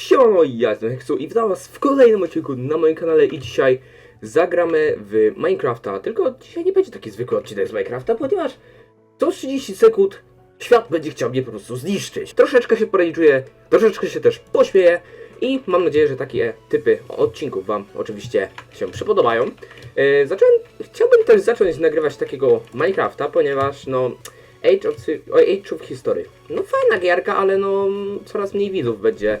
Siemano, ja jestem Heksu i witam was w kolejnym odcinku na moim kanale i dzisiaj zagramy w Minecrafta, tylko dzisiaj nie będzie taki zwykły odcinek z Minecrafta, ponieważ co 30 sekund świat będzie chciał mnie po prostu zniszczyć. Troszeczkę się poraniczuję, troszeczkę się też pośmieję i mam nadzieję, że takie typy odcinków wam oczywiście się przypodobają. Yy, zacząłem, chciałbym też zacząć nagrywać takiego Minecrafta, ponieważ no... Age of, Age of History. No fajna gierka, ale no coraz mniej widzów będzie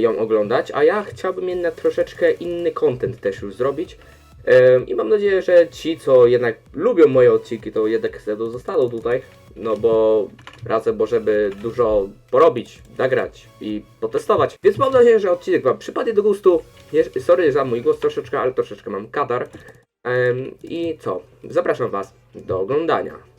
ją oglądać, a ja chciałbym jednak troszeczkę inny content też już zrobić. E, I mam nadzieję, że ci, co jednak lubią moje odcinki, to jednak zostaną tutaj. No bo radzę, bo żeby dużo porobić, nagrać i potestować. Więc mam nadzieję, że odcinek Wam przypadnie do gustu. Sorry za mój głos troszeczkę, ale troszeczkę mam katar. Em, I co? Zapraszam Was do oglądania.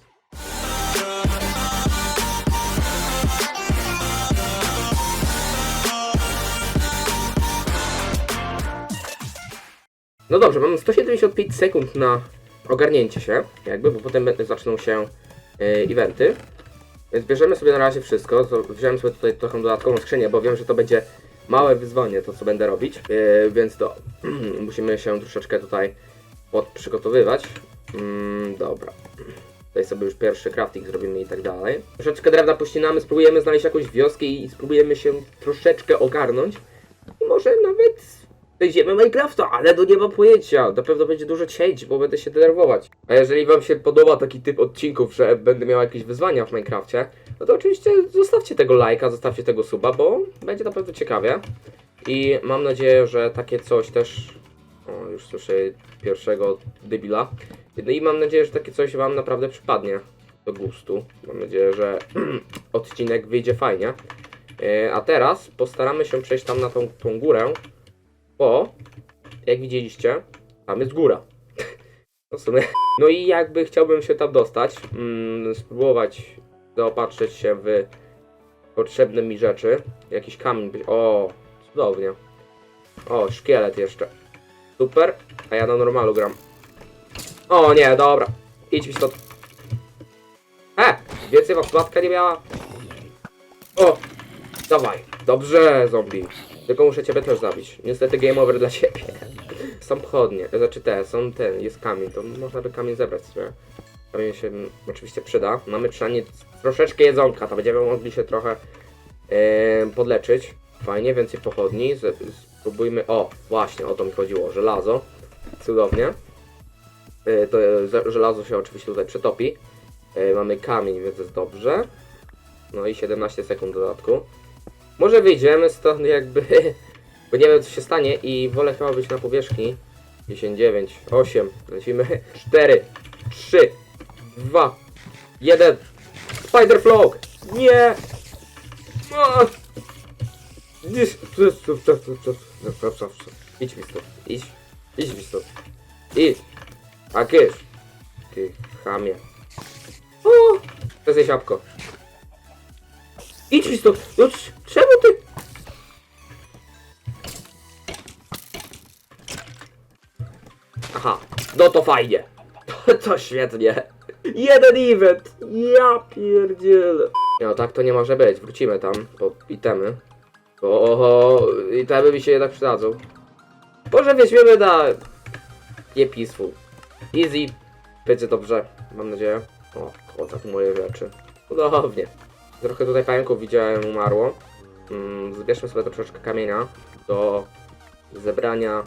No dobrze, mam 175 sekund na ogarnięcie się, jakby, bo potem zaczną się e, eventy. Więc bierzemy sobie na razie wszystko. Wziąłem sobie tutaj trochę dodatkową skrzynię, bo wiem, że to będzie małe wyzwanie, to co będę robić. E, więc to musimy się troszeczkę tutaj podprzygotowywać. Mm, dobra. Tutaj sobie już pierwszy crafting zrobimy i tak dalej. Troszeczkę drewna pościnamy, spróbujemy znaleźć jakąś wioskę i spróbujemy się troszeczkę ogarnąć. I może nawet Wejdziemy Minecrafta, ale do nie mam pojęcia. Na pewno będzie dużo cięć, bo będę się denerwować. A jeżeli wam się podoba taki typ odcinków, że będę miał jakieś wyzwania w Minecrafcie, no to oczywiście zostawcie tego lajka, zostawcie tego suba, bo będzie na pewno ciekawie. I mam nadzieję, że takie coś też... O, już słyszę pierwszego debila. No i mam nadzieję, że takie coś wam naprawdę przypadnie do gustu. Mam nadzieję, że odcinek wyjdzie fajnie. E, A teraz postaramy się przejść tam na tą, tą górę, bo jak widzieliście, tam jest góra. No, sumie. no i jakby chciałbym się tam dostać, mm, spróbować zaopatrzyć się w potrzebne mi rzeczy. Jakiś kamień. O, cudownie. O, szkielet jeszcze. Super. A ja na normalu gram. O nie, dobra. Idź mi stąd. E! Więcej was nie miała. O! Dawaj. Dobrze, zombie. Tylko muszę ciebie też zabić. Niestety game over dla ciebie. Są pochodnie, znaczy te, są ten, jest kamień, to można by kamień zebrać sobie. Kamień się oczywiście przyda. Mamy przynajmniej troszeczkę jedzonka, to będziemy mogli się trochę e, podleczyć. Fajnie, więcej pochodni. Z, spróbujmy, o, właśnie, o to mi chodziło, żelazo. Cudownie. E, to e, żelazo się oczywiście tutaj przetopi. E, mamy kamień, więc jest dobrze. No i 17 sekund dodatku. Może wyjdziemy stąd jakby, bo nie wiem co się stanie i wolę chyba być na powierzchni. 10, 9, 8, lecimy. 4, 3, 2, 1. Spider Flock! Nie! A! Idź Idź mi stąd, idź, idź mi stąd. Idź! A kysz! Ty chamie. O! To jest jabłko. Idź mi stąd! No, czemu no to fajnie. To, to świetnie. Jeden event! Ja pierdzielę. No tak to nie może być. Wrócimy tam po itemy. Bo oho, itemy mi się jednak przydadzą. Może weźmiemy na... Nie peaceful. Easy. Będzie dobrze. Mam nadzieję. O, kozak moje rzeczy. Cudownie. Trochę tutaj pająków widziałem umarło. Mm, zbierzmy sobie troszeczkę kamienia do zebrania,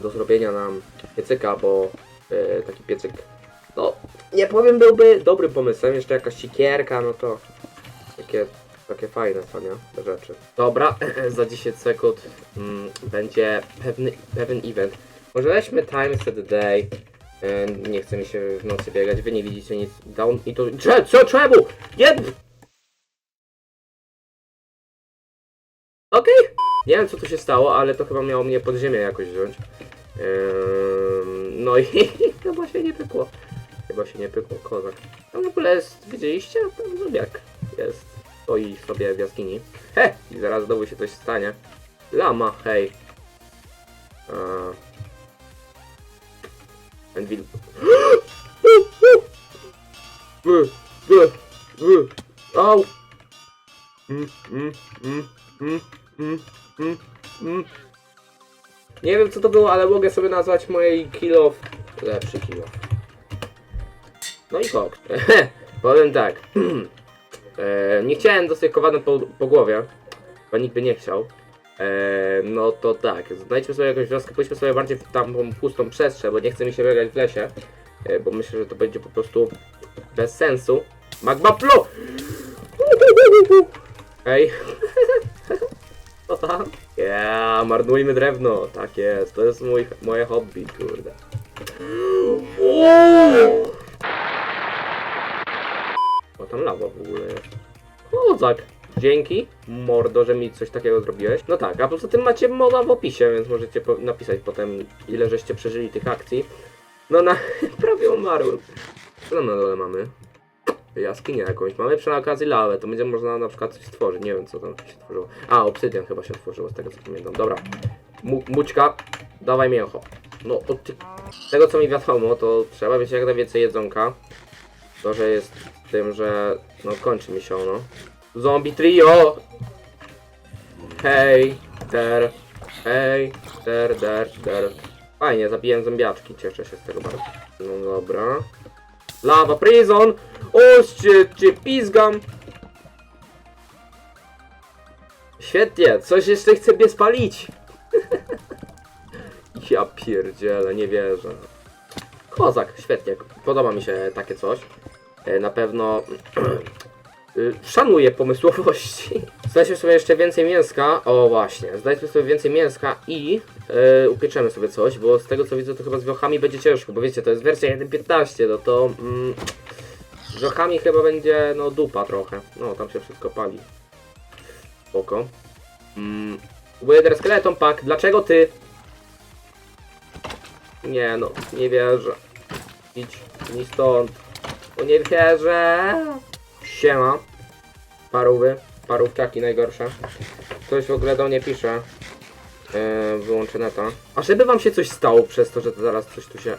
do zrobienia nam piecyka, bo e, taki piecyk, no nie powiem byłby dobrym pomysłem. Jeszcze jakaś sikierka, no to takie, takie fajne co nie, te rzeczy. Dobra, za 10 sekund mm, będzie pewny, pewien event. Może weźmy time set day. E, Nie chce mi się w nocy biegać, wy nie widzicie nic. Down i to. Cze, co, czemu? Nie! Nie wiem co tu się stało, ale to chyba miało mnie pod ziemię jakoś wziąć. Ym, no i chyba się nie pykło. Chyba się nie pykło, kozak. Tam w ogóle jest, widzieliście? Tam zobiak jest. Stoi sobie w jaskini. He! I zaraz znowu się coś stanie. Lama, hej. Wy, wy. Au! Mm, mm, mm. Wiem co to było, ale mogę sobie nazwać mojej kill of... Lepszy kill of. No i koks. Powiem tak. e, nie chciałem dostać kowadem po, po głowie, bo nikt by nie chciał. E, no to tak, znajdźmy sobie jakąś wioskę, pójdźmy sobie bardziej w tam pustą przestrzeń, bo nie chce mi się biegać w lesie. E, bo myślę, że to będzie po prostu bez sensu. Magma Pro! Ej. Ja, marnujmy drewno. Tak jest, to jest mój, moje hobby, kurde. O, tam lawa w ogóle jest. O, tak. Dzięki, mordo, że mi coś takiego zrobiłeś. No tak, a poza tym macie moda w opisie, więc możecie po napisać potem, ile żeście przeżyli tych akcji. No na... prawie umarłem. Co tam na dole mamy? Jaskinię jakąś. Mamy przy okazji lawę, to będzie można na przykład coś stworzyć. Nie wiem co tam się tworzyło. A, obsydian chyba się tworzyło, z tego co pamiętam. Dobra. Mu mućka, dawaj mięcho. No, od tego co mi wiadomo, to trzeba mieć jak najwięcej jedzonka. To, że jest tym, że no kończy mi się ono. Zombie trio! Hej, ter, hej, ter, der, der. Fajnie, zabiłem zombiaczki, cieszę się z tego bardzo. No dobra. Lava prison! O, cię, cię pizgam! Świetnie, coś jeszcze chce mnie spalić! ja pierdzielę, nie wierzę. Kozak, świetnie, podoba mi się takie coś. E, Na pewno y, szanuję pomysłowości. Znajdźmy sobie jeszcze więcej mięska. O właśnie, znajdźmy sobie więcej mięska i e, upieczemy sobie coś, bo z tego co widzę to chyba z wiochami będzie ciężko, bo wiecie, to jest wersja 1.15, no to mm, z wiochami chyba będzie no dupa trochę. No, tam się wszystko pali. Spoko. Mm, Wither Skeleton Pack, dlaczego ty? Nie no, nie wierzę. Idź mi stąd. O nie wierzę. Siema. Parówy. Parówczaki najgorsze. Ktoś w ogóle do mnie pisze. Yy, wyłączę neta. A żeby wam się coś stało przez to, że to zaraz coś tu się...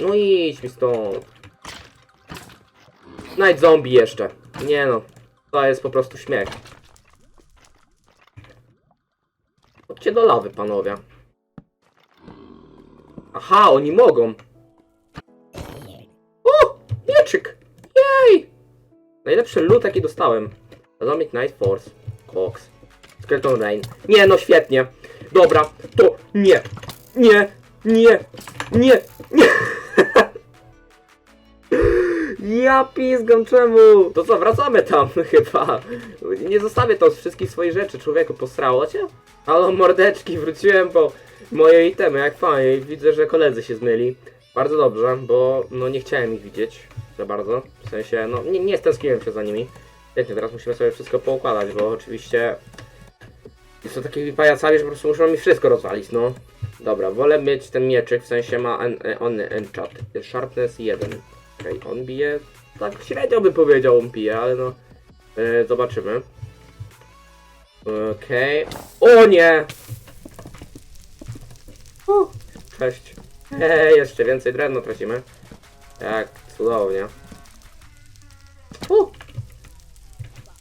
No idź mi stąd. Znajdź zombie jeszcze. Nie no. To jest po prostu śmiech. Chodźcie do lawy, panowie. Aha, oni mogą. O! Mieczyk! Jej! Najlepszy loot jaki dostałem. Atomic Night Force. Cox. Skeleton Rain. Nie no, świetnie. Dobra, to nie. Nie. Nie. Nie. Ja pizgam czemu? To co, wracamy tam chyba. Nie zostawię tam wszystkich swoich rzeczy, człowieku, posrało cię? Halo mordeczki, wróciłem po moje itemy, jak fajnie. Widzę, że koledzy się zmyli. Bardzo dobrze, bo no nie chciałem ich widzieć za bardzo. W sensie, no nie, nie stęskniłem się za nimi. Świetnie, teraz musimy sobie wszystko poukładać, bo oczywiście są takimi pajacami, że po prostu muszą mi wszystko rozwalić, no. Dobra, wolę mieć ten mieczyk, w sensie ma en, en, on enchant. Sharpness 1. Okej, on bije, tak średnio bym powiedział, on bije, ale no. E, zobaczymy. Okej. O nie! O, cześć. Hej, jeszcze więcej drewno tracimy. Jak cudownie. O!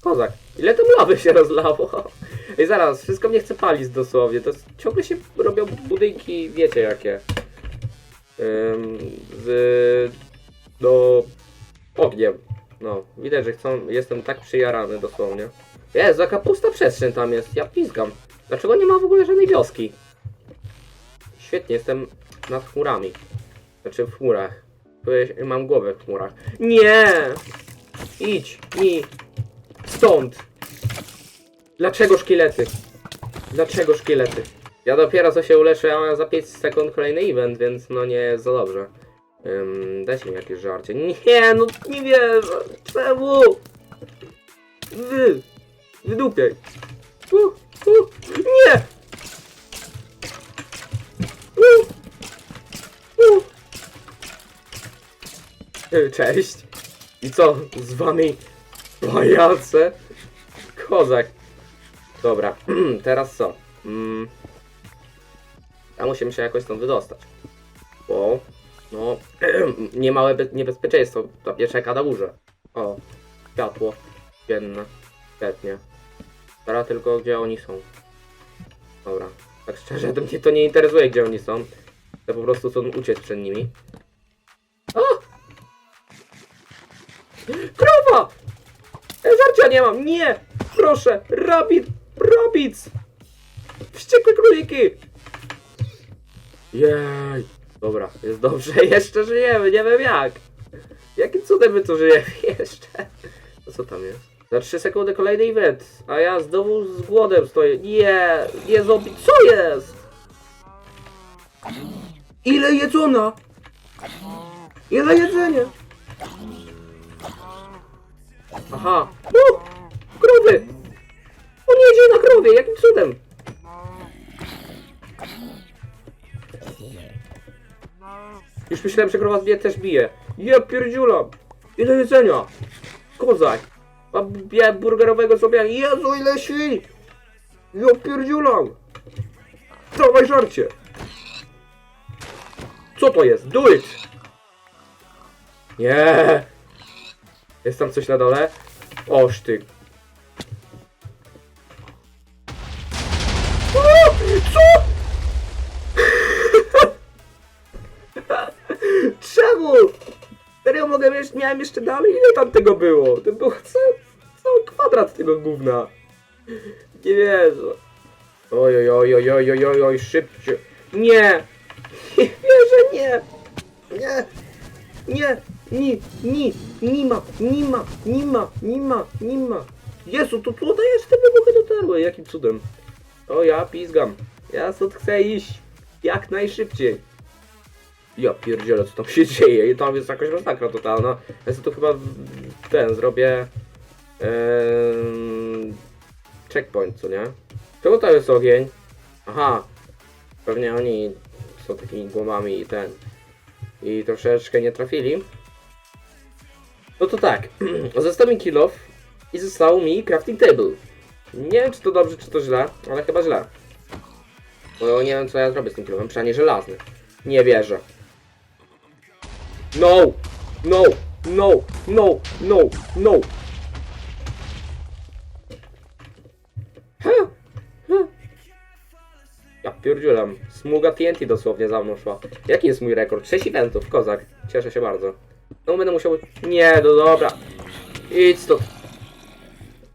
Kozak. Ile tam lawy się rozlało? I zaraz, wszystko mnie chce palić dosłownie. To ciągle się robią budynki, wiecie jakie. Ym, z... do... ogniem. No, widać, że chcą... Jestem tak przyjarany dosłownie. Jest, jaka pusta przestrzeń tam jest. Ja pizgam. Dlaczego nie ma w ogóle żadnej wioski? Świetnie, jestem nad chmurami. Znaczy w chmurach. Mam głowę w chmurach. Nie! Idź mi stąd! Dlaczego szkielety? Dlaczego szkielety? Ja dopiero co się uleczę, a za 5 sekund kolejny event, więc no nie jest za dobrze. Ym, dajcie mi jakieś żarcie. Nie, no nie wierzę. Czemu? Wy! Wydupiaj. U, u, nie! U, u. Y, Cześć. I co? Z wami pajace? Kozak. Dobra, teraz co? Mm. Ja musimy się jakoś stąd wydostać. Bo, no, niemałe be- niebezpieczeństwo. Ta pieczeka na górze. O, światło dzienne. Świetnie. Teraz tylko gdzie oni są. Dobra. Tak szczerze, to mnie to nie interesuje gdzie oni są. To po prostu chcą uciec przed nimi. O! Krowa! E, Żarcia nie mam! Nie! Proszę! Rabbit! Rabbits! Wściekłe króliki! Jej! Dobra, jest dobrze, jeszcze żyjemy, nie wiem jak. Jakim cudem my tu żyjemy jeszcze? To co tam jest? Za 3 sekundy kolejny event, a ja znowu z głodem stoję. Nie, nie zombie, co jest? Ile jedzona? Ile jedzenia? Aha. U, krowy! On jedzie na krowie, jakim cudem? Już myślałem, że krowa mnie też bije. Ja pierdziulam! Ile jedzenia! Kozak! A bie burgerowego sobie. Jezu, ile świń! Ja pierdziulam! Dawaj żarcie! Co to jest? Do it! Nie! Jest tam coś na dole? Oż ty. Mogę mieć, miałem jeszcze dalej? Ile tam tego było? To było cały, cały kwadrat tego gówna. Nie wierzę. Oj, oj, oj, oj, oj, oj, oj, szybciej. Nie! Nie wierzę, nie! Nie! Nie! Ni, ni, nie ma, nie ma, nie ma, nie ma, ma. Jezu, to tu dajesz te wybuchy dotarły, jakim cudem. O, ja pizgam. Ja stąd chcę iść. Jak najszybciej. Ja pierdzielę, co tam się dzieje. I tam jest jakaś masakra totalna. Ja sobie chyba ten zrobię... em, checkpoint, co nie? Czemu to jest ogień? Aha. Pewnie oni są takimi głowami i ten. I troszeczkę nie trafili. No to tak. Został mi kill off i został mi crafting table. Nie wiem, czy to dobrze, czy to źle, ale chyba źle. Bo nie wiem, co ja zrobię z tym killowem, przynajmniej żelazny. Nie wierzę. No! No! No! No! No! No! Ha! Ja pierdziulam. Smuga TNT dosłownie za mną szła. Jaki jest mój rekord? 6 eventów, kozak. Cieszę się bardzo. No będę musiał... Nie, no dobra. Idź stąd.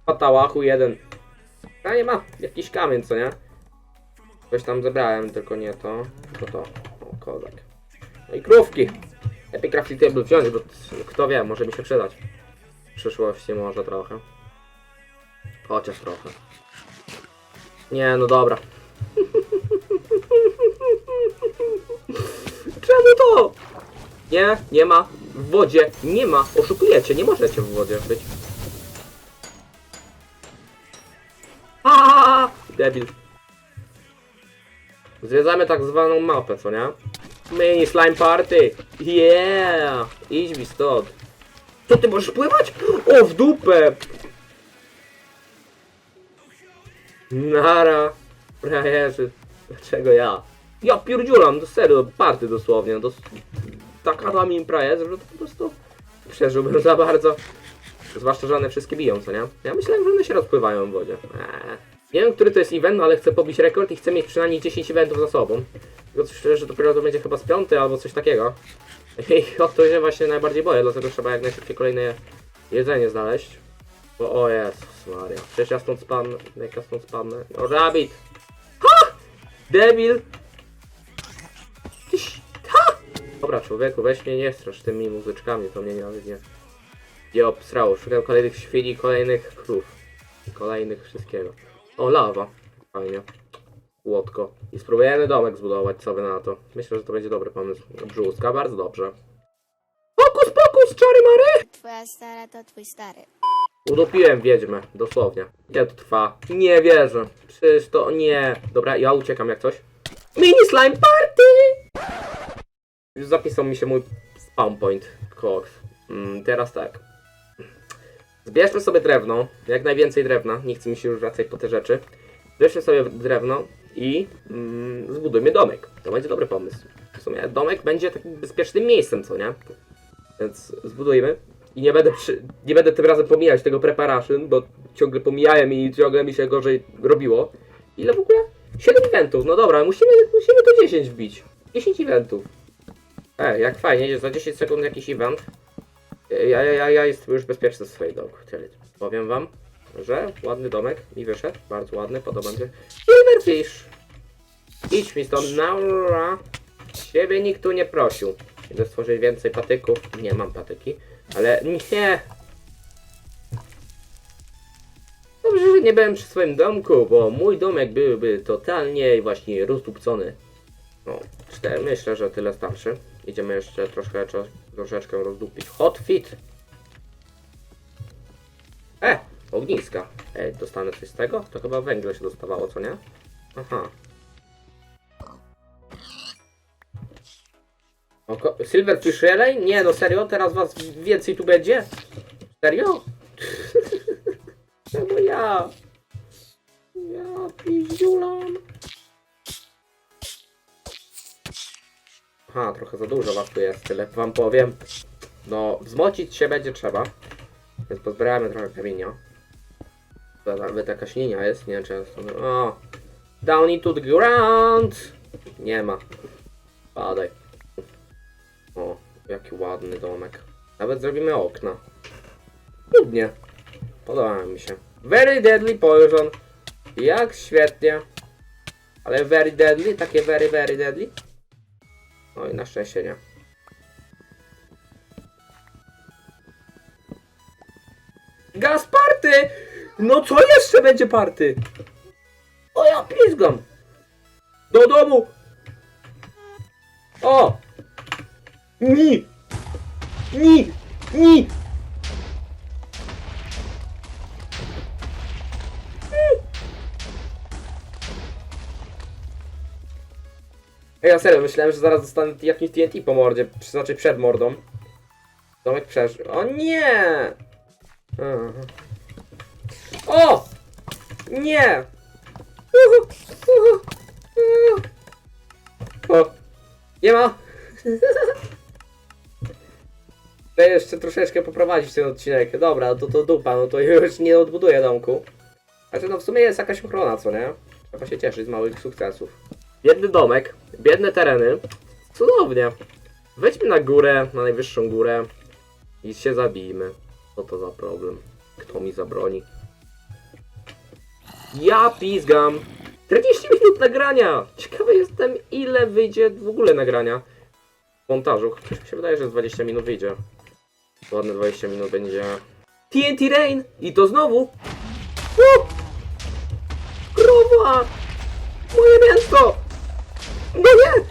Patałachu jeden. A nie ma. Jakiś kamień, co nie? Coś tam zebrałem, tylko nie to. Tylko to. O, kozak. No i krówki. Lepiej crafting table wziąć, bo kto wie, może mi się przydać. W przyszłości może trochę. Chociaż trochę. Nie, no dobra. Czemu to? Nie, nie ma. W wodzie nie ma. Oszukujecie, nie możecie w wodzie być. A, Debil. Zwiedzamy tak zwaną mapę, co nie? Mini slime party! Yeah! Idź mi stąd. Co ty możesz pływać? O, w dupę! Nara. Frajerzy. Dlaczego ja? Ja pierdziulam, to serio, party dosłownie. Dos taka dla mnie impreza, że to po prostu przeżyłbym za bardzo. Zwłaszcza, że one wszystkie biją, co nie? Ja myślałem, że one się rozpływają w wodzie. Eee. Nie wiem, który to jest event, no ale chcę pobić rekord i chcę mieć przynajmniej 10 eventów za sobą. Tylko szczerze, dopiero to będzie chyba z piąty albo coś takiego. I o to się właśnie najbardziej boję, dlatego trzeba jak najszybciej kolejne jedzenie znaleźć. Bo o Jezus Maria, przecież ja stąd spadnę, jak ja stąd spadnę. O, rabbit! Ha! Debil! Tyś, ha! Dobra człowieku, weź mnie nie strasz tymi muzyczkami, to mnie nawet nie... Nie obsrało, szukam kolejnych świni, kolejnych krów. Kolejnych wszystkiego. O, lawa. Fajnie. Łotko. I spróbujemy domek zbudować sobie na to. Myślę, że to będzie dobry pomysł. Brzustka, bardzo dobrze. Pokus, pokus, czary mary! Twoja stara to twój stary. Utopiłem wiedźmę, dosłownie. Ile to trwa? Nie wierzę. Przecież to nie. Dobra, ja uciekam jak coś. Mini slime party! Już zapisał mi się mój spawn point. Koks. Mm, teraz tak. Zbierzmy sobie drewno. Jak najwięcej drewna. Nie chce mi się już wracać po te rzeczy. Zbierzmy sobie drewno i mm, zbudujmy domek. To będzie dobry pomysł. W sumie domek będzie takim bezpiecznym miejscem, co nie? Więc zbudujmy. I nie będę, przy, nie będę tym razem pomijać tego preparation, bo ciągle pomijałem i ciągle mi się gorzej robiło. Ile w ogóle? 7 eventów, no dobra, musimy, musimy to 10 wbić. 10 eventów. E, jak fajnie, za 10 sekund jakiś event. Ja, ja, ja, jestem już bezpieczny w swojej domku. Tyle. Powiem wam, że ładny domek mi wyszedł. Bardzo ładny, podoba mi się. Silverfish! Idź mi stąd, Naura! Ciebie nikt tu nie prosił. Idę stworzyć więcej patyków. Nie mam patyki, ale nie! Dobrze, że nie byłem przy swoim domku, bo mój domek byłby totalnie właśnie rozdupcony. No, cztery, myślę, że tyle starszy. Idziemy jeszcze troszkę, troszeczkę rozdupić. Hot fit! E! Ogniska. Ej, dostanę coś z tego? To chyba węgle się dostawało, co nie? Aha. Oko Silverfish? Nie, no serio? Teraz was więcej tu będzie? Serio? Czemu ja? Ja pizdziulam. Aha, trochę za dużo was tu jest, tyle wam powiem. No, wzmocić się będzie trzeba. Więc pozbieramy trochę kamienia. Nawet jakaś linia jest, nie wiem. O! Down into the ground! Nie ma. Padaj. O, jaki ładny domek. Nawet zrobimy okna. Cudnie. Podoba mi się. Very deadly poison. Jak świetnie. Ale very deadly? Takie very, very deadly? No i na szczęście nie. Gaz party! No co jeszcze będzie party? O ja pizgam! Do domu! O! Ni! Ni! Ni! Ej, ja serio, myślałem, że zaraz dostanę jakimś TNT po mordzie, znaczy przed mordą. Domek przeżył. O nie! O! Nie! Uhu, uhu, uhu. O! Nie ma! Chcę jeszcze troszeczkę poprowadzić ten odcinek. Dobra, to to dupa, no to już nie odbuduję domku. Znaczy no w sumie jest jakaś ochrona, co nie? Trzeba się cieszyć z małych sukcesów. Biedny domek, biedne tereny. Cudownie. Wejdźmy na górę, na najwyższą górę i się zabijmy. Co to za problem? Kto mi zabroni? Ja pizgam! 40 minut nagrania! Ciekawy jestem, ile wyjdzie w ogóle nagrania w montażu. Chociaż mi się wydaje, że z 20 minut wyjdzie. Ładne 20 minut będzie. TNT Rain! I to znowu! Krowa! Moje mięso! No nie!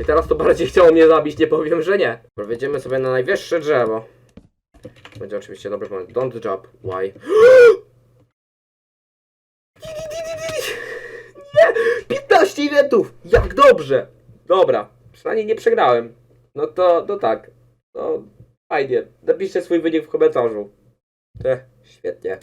I teraz to bardziej chciało mnie zabić, nie powiem, że nie. Dobra, Wejdziemy sobie na najwyższe drzewo. Będzie oczywiście dobry moment. Don't jump. Why? Nie! 15 eventów! Jak dobrze! Dobra, przynajmniej nie przegrałem. No to, no tak. No, fajnie. Napiszcie swój wynik w komentarzu. Te, świetnie.